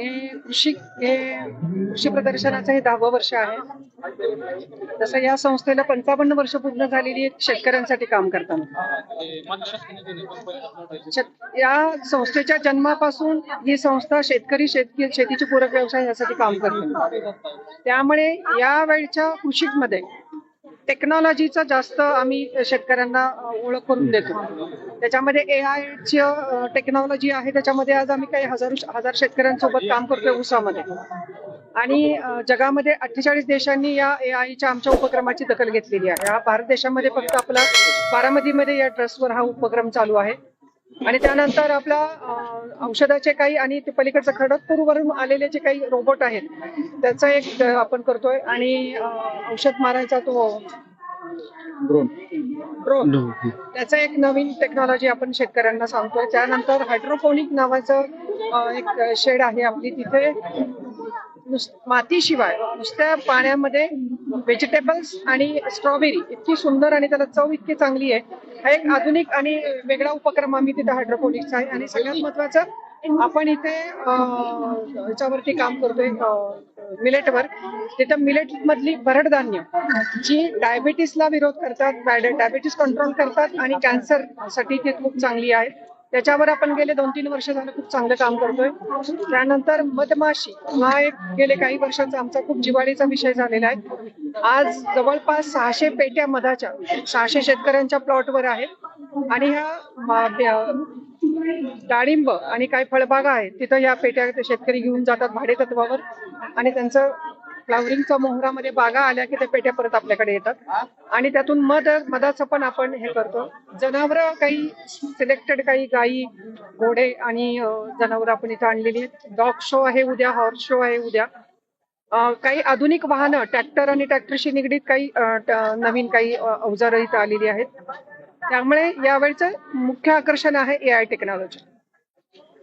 हे कृषी हे कृषी प्रदर्शनाचं हे दहावं वर्ष आहे. तसं या संस्थेला पंचावन्न वर्ष पूर्ण झालेली आहेत शेतकऱ्यांसाठी काम करताना. या संस्थेच्या जन्मापासून ही संस्था शेतकरी शेतकी शेतीची पूरक व्यवसाय यासाठी काम करते. त्यामुळे या वेळच्या कृषीमध्ये टेक्नॉलॉजीचा जास्त आम्ही शेतकऱ्यांना ओळख करून देतो. त्याच्यामध्ये ए आयची टेक्नॉलॉजी आहे त्याच्यामध्ये आज आम्ही काही हजार हजार शेतकऱ्यांसोबत काम करतोय उसामध्ये आणि जगामध्ये अठ्ठेचाळीस देशांनी या ए आयच्या आमच्या उपक्रमाची दखल घेतलेली आहे. हा भारत देशामध्ये फक्त आपला बारामतीमध्ये या ट्रस्टवर हा उपक्रम चालू आहे. आणि त्यानंतर आपला औषधाचे काही आणि ते पलीकडचं खडकपूरवरून आलेले जे काही रोबोट आहेत त्याचा एक आपण करतोय. आणि औषध मारायचा तो ड्रोन. त्याचा एक नवीन टेक्नॉलॉजी आपण शेतकऱ्यांना सांगतोय. त्यानंतर हायड्रोपोनिक नावाचं एक शेड आहे आपली. तिथे नुस- मातीशिवाय नुसत्या पाण्यामध्ये व्हेजिटेबल्स आणि स्ट्रॉबेरी इतकी सुंदर आणि त्याला चव इतकी चांगली आहे. हा एक आधुनिक आणि वेगळा उपक्रम आम्ही तिथे हायड्रोपोनिक्सचा आहे. आणि सगळ्यात महत्वाचं आपण इथे ह्याच्यावरती काम करतोय मिलेटवर तिथं मिलेट मधली भरडधान्य जी डायबिटीसला विरोध करतात डायबिटीस कंट्रोल करतात आणि कॅन्सरसाठी ती खूप चांगली आहे. त्याच्यावर आपण गेले दोन तीन वर्ष झालं खूप चांगलं काम करतोय. त्यानंतर मधमाशी हा एक गेले काही वर्षांचा आमचा खूप जिवाळीचा विषय झालेला आहे. आज जवळपास सहाशे पेट्या मधाच्या सहाशे शेतकऱ्यांच्या प्लॉटवर आहेत. आणि ह्या डाळिंब आणि काही फळबागा आहेत तिथं या पेट्या शेतकरी घेऊन जातात भाडे तत्वावर आणि त्यांचं फ्लावरिंगच्या मोहरामध्ये बागा आल्या की त्या पेट्या परत आपल्याकडे येतात. आणि त्यातून मध मधाचं पण आपण हे करतो. जनावर काही सिलेक्टेड काही गायी घोडे आणि जनावर आपण इथं आणलेली आहेत. डॉग शो आहे उद्या हॉर्स शो आहे उद्या. अं, काही आधुनिक वाहनं ट्रॅक्टर आणि ट्रॅक्टरशी निगडीत काही अं, ट- नवीन काही अं, अवजारं इथं आलेली आहेत. त्यामुळे यावेळचं मुख्य आकर्षण आहे ए आय टेक्नॉलॉजी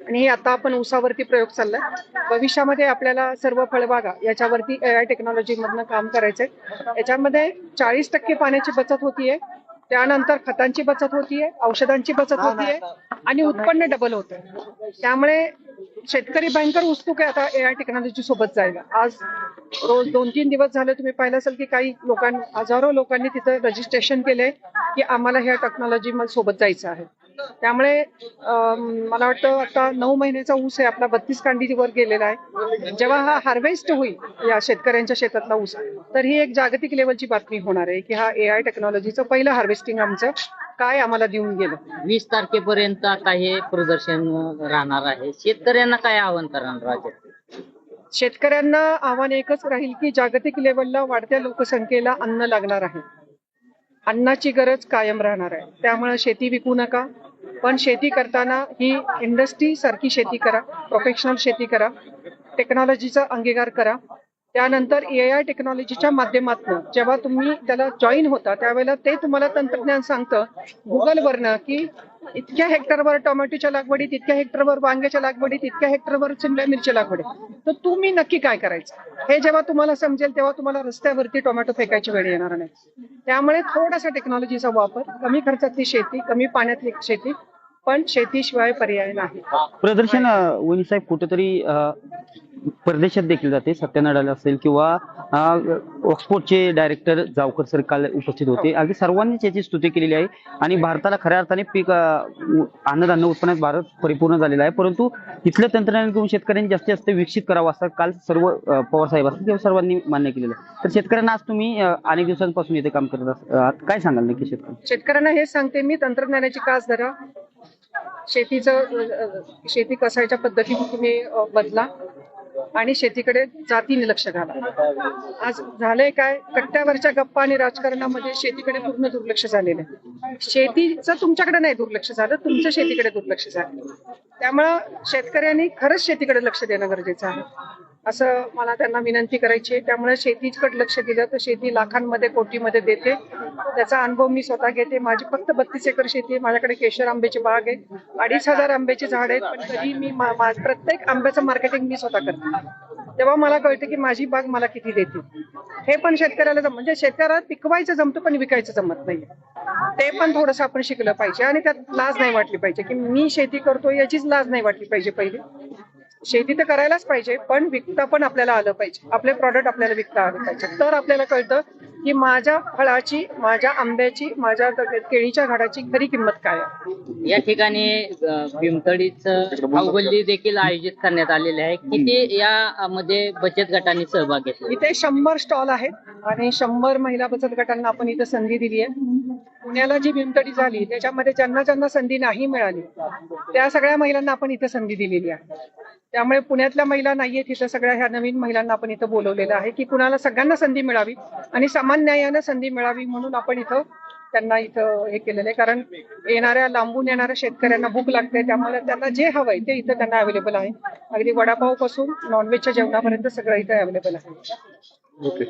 आणि हे आता आपण ऊसावरती प्रयोग चाललाय. भविष्यामध्ये आपल्याला सर्व फळबागा याच्यावरती ए आय टेक्नॉलॉजी मधनं काम करायचंय. याच्यामध्ये चाळीस टक्के पाण्याची बचत होतीये. त्यानंतर खतांची बचत होतीये औषधांची बचत होतीये आणि उत्पन्न डबल होतं त्यामुळे शेतकरी भयंकर उत्सुक आहे आता ए आय टेक्नॉलॉजी सोबत जायला. आज रोज दोन तीन दिवस झाले तुम्ही पाहिलं असेल की काही लोकांनी हजारो लोकांनी तिथं रजिस्ट्रेशन केलंय की आम्हाला ह्या टेक्नॉलॉजी सोबत जायचं आहे. त्यामुळे मला वाटतं आता नऊ महिन्याचा ऊस आहे आपला बत्तीस कांडीवर गेलेला आहे. जेव्हा हा हार्वेस्ट होईल या शेतकऱ्यांच्या शेतातला ऊस तर ही एक जागतिक लेवलची बातमी होणार आहे की हा ए आय टेक्नॉलॉजीचं पहिलं हार्वेस्टिंग आमचं काय आम्हाला देऊन गेलं. वीस तारखेपर्यंत आता हे प्रदर्शन राहणार आहे. शेतकऱ्यांना काय आव्हान करणार राज्यात? शेतकऱ्यांना आव्हान एकच राहील की जागतिक लेवलला वाढत्या लोकसंख्येला अन्न लागणार आहे. अन्नाची गरज कायम राहणार आहे. त्यामुळे शेती विकू नका पण शेती करताना ही इंडस्ट्री सारखी शेती करा प्रोफेशनल शेती करा टेक्नॉलॉजीचा अंगीकार करा. त्यानंतर ए आय टेक्नॉलॉजीच्या माध्यमातून जेव्हा तुम्ही त्याला जॉईन होता त्यावेळेला ते तुम्हाला तंत्रज्ञान सांगतं गुगलवरनं की इतक्या हेक्टरवर टोमॅटोच्या लागवडीत इतक्या हेक्टरवर वांग्याच्या लागवडीत इतक्या हेक्टरवर शिमला मिरची लागवडीत तर तुम्ही नक्की काय करायचं? हे जेव्हा तुम्हाला समजेल तेव्हा तुम्हाला रस्त्यावरती टोमॅटो फेकायची वेळ येणार नाही. त्यामुळे थोडासा टेक्नॉलॉजीचा वापर कमी खर्चातली शेती कमी पाण्यातली शेती पण शेतीशिवाय पर्याय नाही. प्रदर्शन वहिनी साहेब कुठेतरी परदेशात देखील जाते सत्यानाडाला असेल किंवा ऑक्सफोर्डचे डायरेक्टर जावकर सर काल उपस्थित होते. अगदी सर्वांनीच याची स्तुती केलेली आहे आणि भारताला खऱ्या अर्थाने पीक अन्नधान्य उत्पन्नात भारत परिपूर्ण झालेला आहे. परंतु इथलं तंत्रज्ञान घेऊन शेतकऱ्यांनी जास्तीत जास्त विकसित करावं असं काल सर्व पवार साहेब असतील किंवा सर्वांनी मान्य केलेलं आहे. तर शेतकऱ्यांना आज तुम्ही अनेक दिवसांपासून इथे काम करत आहात. काय सांगाल नक्की शेतकरी? शेतकऱ्यांना हेच सांगते मी तंत्रज्ञानाची कास धरा. शेतीचं शेती कसायच्या पद्धतीने तुम्ही बदला आणि शेतीकडे जातीने लक्ष घाला. आज झालंय काय? कट्ट्यावरच्या गप्पा आणि राजकारणामध्ये शेतीकडे पूर्ण दुर्लक्ष झालेलं आहे. शेतीचं तुमच्याकडे नाही दुर्लक्ष झालं तुमचं शेतीकडे दुर्लक्ष झालं. त्यामुळं शेतकऱ्यांनी खरंच शेतीकडे लक्ष देणं गरजेचं आहे. असं मला त्यांना विनंती करायची आहे. त्यामुळे शेतीकडे लक्ष दिलं तर शेती लाखांमध्ये कोटीमध्ये देते. त्याचा अनुभव मी स्वतः घेते. माझी फक्त बत्तीस एकर शेती आहे. माझ्याकडे केशर आंब्याची बाग आहे. अडीच हजार आंब्याची झाड आहेत. पण तरी मी प्रत्येक आंब्याचं मार्केटिंग मी स्वतः करते. तेव्हा मला कळतं की माझी बाग मला किती देते. हे पण शेतकऱ्याला जम म्हणजे शेतकऱ्याला पिकवायचं जमतं पण विकायचं जमत नाही ते पण थोडंसं आपण शिकलं पाहिजे आणि त्यात लाज नाही वाटली पाहिजे की मी शेती करतो याचीच लाज नाही वाटली पाहिजे पहिली. शेती तर करायलाच पाहिजे पण विकता पण आपल्याला आलं पाहिजे. आपले प्रॉडक्ट आपल्याला विकता आले पाहिजे. तर आपल्याला कळतं की माझ्या फळाची माझ्या आंब्याची माझ्या केळीच्या झाडाची खरी किंमत काय आहे? या ठिकाणी भीमतडीच अवगल्ली देखील आयोजित करण्यात आलेले आहे. किती या मध्ये बचत गटांनी सहभाग घेतला? इथे शंभर स्टॉल आहेत आणि शंभर महिला बचत गटांना आपण इथे संधी दिली आहे. पुण्याला जी भीमतडी झाली त्याच्यामध्ये ज्यांना ज्यांना संधी नाही मिळाली त्या सगळ्या महिलांना आपण इथे संधी दिलेली आहे. त्यामुळे पुण्यातल्या महिला नाहीये तिथं सगळ्या ह्या नवीन महिलांना आपण इथं बोलवलेलं आहे की कुणाला सगळ्यांना संधी मिळावी आणि समान न्यायानं संधी मिळावी म्हणून आपण इथं त्यांना इथं हे केलेलं आहे. कारण येणाऱ्या लांबून येणाऱ्या शेतकऱ्यांना भूक लागते त्यामुळे त्यांना जे हवंय ते इथं त्यांना अवेलेबल आहे. अगदी वडापावपासून नॉनव्हेजच्या जेवणापर्यंत सगळं इथं अवेलेबल आहे. ओके